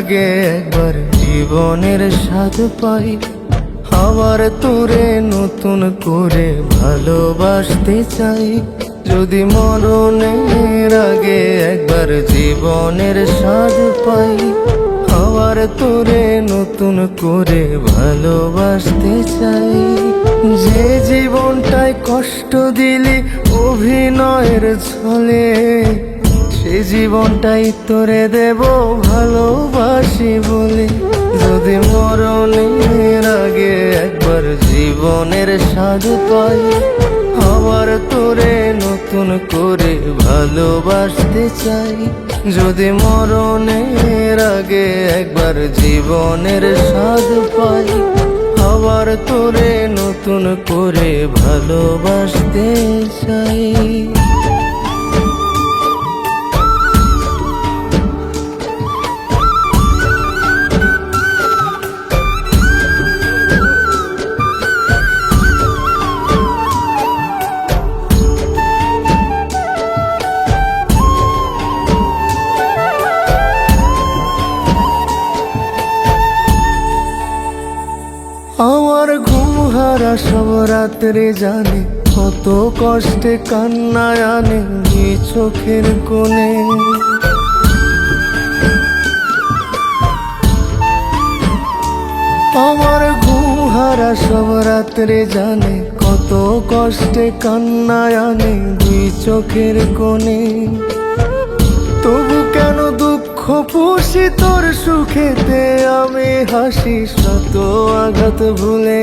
আগে একবার জীবনের স্বাদ পাই। আবার তোরে নতুন করে ভালোবাসতে চাই। যদি মরণের আগে একবার জীবনের স্বাদ পাই, আবার তোরে নতুন করে ভালোবাসতে চাই। যে জীবনটায় কষ্ট দিলি অভিনয়ের ছলে জীবনটাই তোরে দেব ভালোবাসি বলে। যদি মরণের আগে একবার জীবনের স্বাদ পাই, আবার তোরে নতুন করে ভালোবাসতে চাই। যদি মরণের আগে একবার জীবনের স্বাদ পাই, আবার তোরে নতুন করে ভালোবাসতে চাই। আমার ঘুম হারা সব রাত্রে জানে, কত কষ্টে কান্নায় আনে চোখের কোণে। আমার ঘুম হারা সব রাত্রে জানে, কত কষ্টে কান্নায় আনে দুই চোখের কোণে। তবু পুষি তোর সুখেতে আমি হাসি, শত আঘাত ভুলে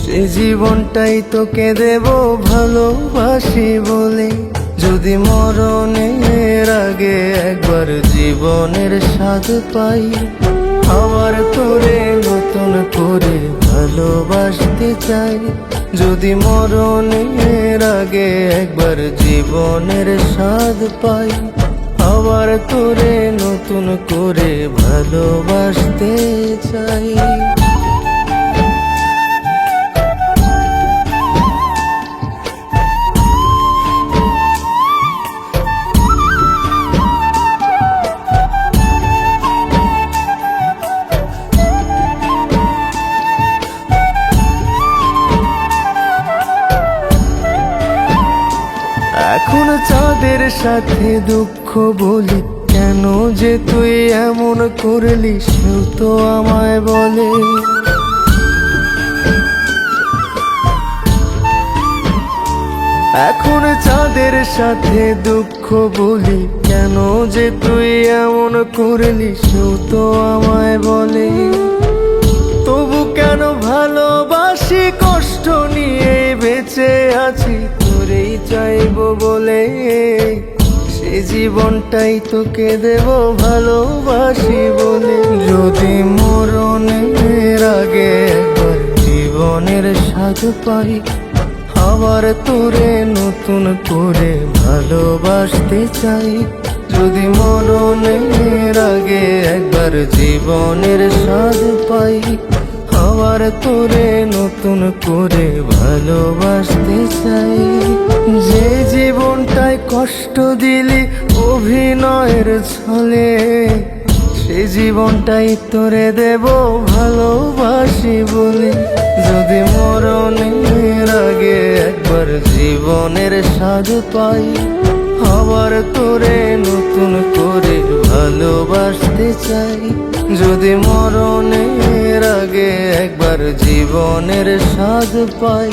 সে জীবনটাই তোকে দেব ভালোবাসি বলে। যদি মরণের আগে একবার জীবনের স্বাদ পাই, আবার তোরে নতুন করে ভালোবাসতে চাই। যদি মরণের আগে একবার জীবনের স্বাদ পাই আবার তোরে নতুন করে ভালোবাসতে চাই। এখন চাঁদের সাথে দুঃখ বলি, কেন যে তুই এমন করলি সেও তো আমায় বলে। এখন চাঁদের সাথে দুঃখ বলি, কেন যে তুই এমন করলি সেও তো আমায় বলে। তবু কেন ভালোবাসি কষ্ট নিয়ে বেঁচে চাইব বলে সে জীবনটাই তোকে দেব ভালোবাসি বলে। যদি মরণের আগে একবার জীবনের স্বাদ পাই, আবার তোরে নতুন করে ভালোবাসতে চাই। যদি মরণের আগে একবার জীবনের স্বাদ পাই আবার তোরে নতুন করে ভালোবাসতে চাই। যে জীবনটায় কষ্ট দিলি, অভিনয়ের ছলে, সে জীবনটাই তোরে দেব ভালোবাসি বলে। যদি মরণের আগে একবার জীবনের স্বাদ পাই, আবার তোরে নতুন করে ভালোবাসতে চাই। যদি মরণের আগে একবার জীবনের স্বাদ পাই।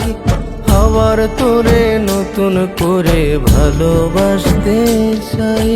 আবার তোরে নতুন করে ভালোবাসতে চাই।